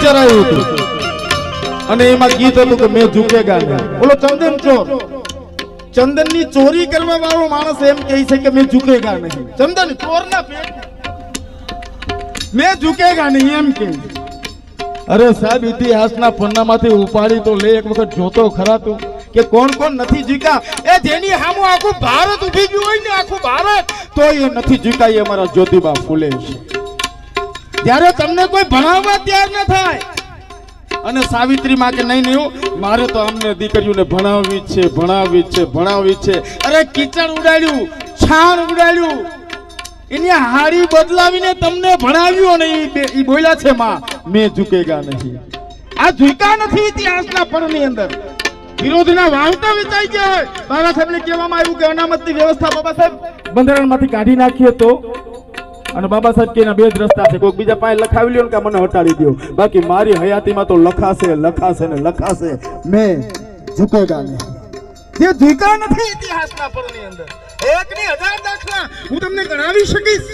આવ્યું હતું. અને એમાં ગીત હતું કે મેં ઝૂકેગા નહીં બોલો, ચંદન ચોર. ચંદનની ચોરી કરવા વાળો માણસ એમ કહે છે કે મેં ઝૂકેગા નહીં ચંદન ચોર ના મેં ઝૂકેગા નહીં એમ કે અરે સાહેબ, ઇતિહાસના પન્નામાંથી ઉપાડી તો લે. એક વખત જોતો ખરા તું કે કોણ કોણ નથી જીકા એ જેની સામું આખું ભારત ઊભી ગયું હોય ને, આખું ભારત તો એ નથી જીકા એ અમારા જ્યોતિબા ફૂલે છે. જ્યારે તમને કોઈ ભણાવવા તૈયાર ન થાય. અને સાવિત્રી માં કે નહીં નહીં મારે તો અમને દીકરીઓને ભણાવવી છે ભણાવવી છે ભણાવવી છે. અરે કિચડ ઉડાડ્યું, છાણ ઉડાડ્યું. એની હાડી બદલાવીને તમને ભણાવ્યું અને એ બોલ્યા છે માં, મેં ઝૂકેગા નહીં. આ ઝૂકા નથી ઇતિહાસના પરની અંદર. વિરોધના વાવતા વિચારી ગયા. બાબા સાહેબને કહેવામાં આવ્યું કે અનામતની વ્યવસ્થા બાબા સાહેબ બંધારણમાંથી કાઢી નાખીએ તો અને બાબા સાહેબ કે એના બે જ રસ્તા છે. કોઈક બીજા પાસે લખાવી લ્યો ને કે મને હટાડી દો બાકી મારી હયાતીમાં તો લખાશે લખાશે ને લખાશે. મેં ઝુકેગા નહીં. જે એક ની હજાર દાખલા હું તમને ગણાવી શકીશ.